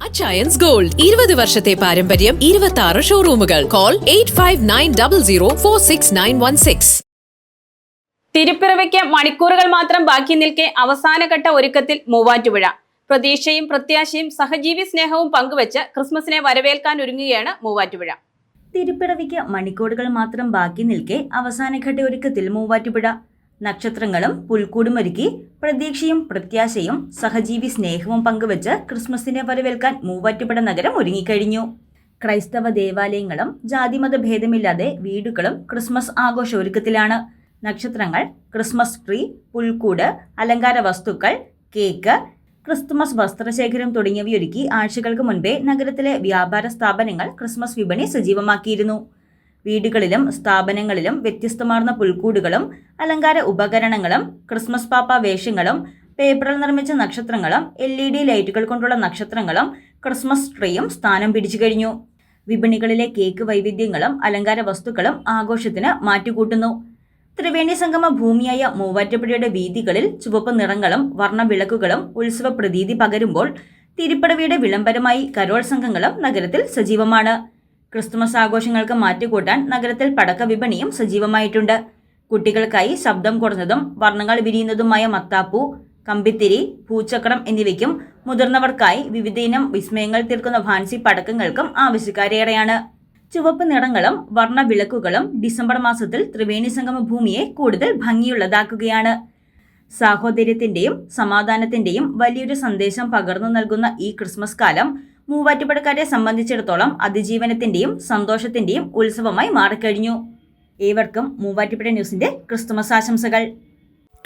Achayans gold ഇരുപത് വർഷത്തെ പാരമ്പര്യം ഇരുപത്തി ആറ് ഷോറൂമുകൾ call eight five nine double zero four six nine one six തിരുപ്പിറവയ്ക്ക് മണിക്കൂറുകൾ മാത്രം ബാക്കി നിൽക്കെ അവസാനഘട്ട ഒരുക്കത്തിൽ മൂവാറ്റുപുഴ. പ്രതീക്ഷയും പ്രത്യാശയും സഹജീവി സ്നേഹവും പങ്കുവച്ച് ക്രിസ്മസിനെ വരവേൽക്കാൻ ഒരുങ്ങുകയാണ് മൂവാറ്റുപുഴ. തിരുപ്പിറവിക്ക് മണിക്കൂറുകൾ മാത്രം ബാക്കി നിൽക്കെ അവസാനഘട്ട ഒരുക്കത്തിൽ മൂവാറ്റുപുഴ. നക്ഷത്രങ്ങളും പുൽക്കൂടും ഒരുക്കി പ്രതീക്ഷയും പ്രത്യാശയും സഹജീവി സ്നേഹവും പങ്കുവച്ച് ക്രിസ്മസിനെ വരവേൽക്കാൻ മൂവാറ്റുപുഴ നഗരം ഒരുങ്ങിക്കഴിഞ്ഞു. ക്രൈസ്തവ ദേവാലയങ്ങളും ജാതിമത ഭേദമില്ലാതെ വീടുകളും ക്രിസ്മസ് ആഘോഷ ഒരുക്കത്തിലാണ്. നക്ഷത്രങ്ങൾ ക്രിസ്മസ് ട്രീ പുൽക്കൂട് അലങ്കാര വസ്തുക്കൾ കേക്ക് ക്രിസ്തുമസ് വസ്ത്രശേഖരം തുടങ്ങിയവയൊരുക്കി ആഴ്ചകൾക്ക് മുൻപേ നഗരത്തിലെ വ്യാപാര സ്ഥാപനങ്ങൾ ക്രിസ്മസ് വിപണി സജീവമാക്കിയിരുന്നു. വീടുകളിലും സ്ഥാപനങ്ങളിലും വ്യത്യസ്തമാർന്ന പുൽക്കൂടുകളും അലങ്കാര ഉപകരണങ്ങളും ക്രിസ്മസ് പാപ്പ വേഷങ്ങളും പേപ്പറിൽ നിർമ്മിച്ച നക്ഷത്രങ്ങളും എൽ ഇ ഡി ലൈറ്റുകൾ കൊണ്ടുള്ള നക്ഷത്രങ്ങളും ക്രിസ്മസ് ട്രീയും സ്ഥാനം പിടിച്ചു കഴിഞ്ഞു. വിപണികളിലെ കേക്ക് വൈവിധ്യങ്ങളും അലങ്കാര വസ്തുക്കളും ആഘോഷത്തിന് മാറ്റുകൂട്ടുന്നു. ത്രിവേണി സംഗമ ഭൂമിയായ മൂവാറ്റുപുഴയുടെ വീതികളിൽ ചുവപ്പ് നിറങ്ങളും വർണവിളക്കുകളും ഉത്സവ പ്രതീതി പകരുമ്പോൾ തിരുപ്പടവിയുടെ വിളംബരമായി കരോൾ സംഘങ്ങളും നഗരത്തിൽ സജീവമാണ്. ക്രിസ്തുമസ് ആഘോഷങ്ങൾക്ക് മാറ്റുകൂട്ടാൻ നഗരത്തിൽ പടക്ക വിപണിയും സജീവമായിട്ടുണ്ട്. കുട്ടികൾക്കായി ശബ്ദം കുറഞ്ഞതും വർണങ്ങൾ വിരിയുന്നതുമായ മത്താപ്പൂ കമ്പിത്തിരി പൂച്ചക്രം എന്നിവയ്ക്കും മുതിർന്നവർക്കായി വിവിധയിനം വിസ്മയങ്ങൾ തീർക്കുന്ന ഫാൻസി പടക്കങ്ങൾക്കും ആവശ്യക്കാരേറെയാണ്. ചുവപ്പ് നിറങ്ങളും വർണ വിളക്കുകളും ഡിസംബർ മാസത്തിൽ ത്രിവേണി സംഗമ ഭൂമിയെ കൂടുതൽ ഭംഗിയുള്ളതാക്കുകയാണ്. സാഹോദര്യത്തിന്റെയും സമാധാനത്തിന്റെയും വലിയൊരു സന്ദേശം പകർന്നു നൽകുന്ന ഈ ക്രിസ്മസ് കാലം മൂവാറ്റുപുഴക്കാരെ സംബന്ധിച്ചിടത്തോളം അതിജീവനത്തിന്റെയും സന്തോഷത്തിന്റെയും ഉത്സവമായി മാറിക്കഴിഞ്ഞു. ഏവർക്കും മൂവാറ്റുപുഴ ന്യൂസിന്റെ ക്രിസ്തുമസ് ആശംസകൾ.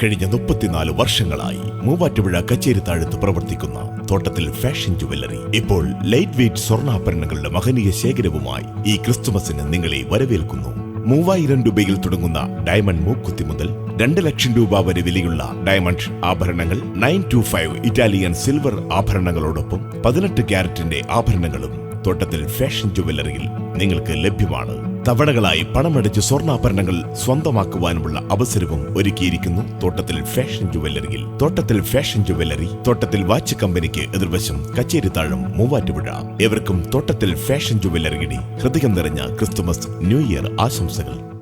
കഴിഞ്ഞ മുപ്പത്തിനാല് വർഷങ്ങളായി മൂവാറ്റുപുഴ കച്ചേരിത്താഴത്ത് പ്രവർത്തിക്കുന്ന തോട്ടത്തിൽ ഫാഷൻ ജുവല്ലറി ഇപ്പോൾ ലൈറ്റ് വെയ്റ്റ് സ്വർണാഭരണങ്ങളുടെ മഹനീയ ശേഖരവുമായി ഈ ക്രിസ്തുമസിന് നിങ്ങളെ വരവേൽക്കുന്നു. മൂവായിരം രൂപയിൽ തുടങ്ങുന്ന ഡയമണ്ട് മൂക്കുത്തി മുതൽ രണ്ട് ലക്ഷം രൂപ വരെ വിലയുള്ള ഡയമണ്ട് ആഭരണങ്ങൾ nine two five Italian silver ആഭരണങ്ങളോടൊപ്പം പതിനെട്ട് ക്യാരറ്റിന്റെ ആഭരണങ്ങളും തോട്ടത്തിൽ ഫാഷൻ ജുവല്ലറിയിൽ നിങ്ങൾക്ക് ലഭ്യമാണ്. തവണകളായി പണമടിച്ച് സ്വർണാഭരണങ്ങൾ സ്വന്തമാക്കുവാനുമുള്ള അവസരവും ഒരുക്കിയിരിക്കുന്നു തോട്ടത്തിൽ ഫാഷൻ ജുവല്ലറിയിൽ. തോട്ടത്തിൽ ഫാഷൻ ജുവല്ലറി തോട്ടത്തിൽ വാച്ച് കമ്പനിക്ക് എതിർവശം കച്ചേരിത്താഴം മൂവാറ്റുപുഴ. എവർക്കും തോട്ടത്തിൽ ഫാഷൻ ജുവല്ലറിയുടെ ഹൃദയം നിറഞ്ഞ ക്രിസ്തുമസ് ന്യൂ ഇയർ ആശംസകൾ.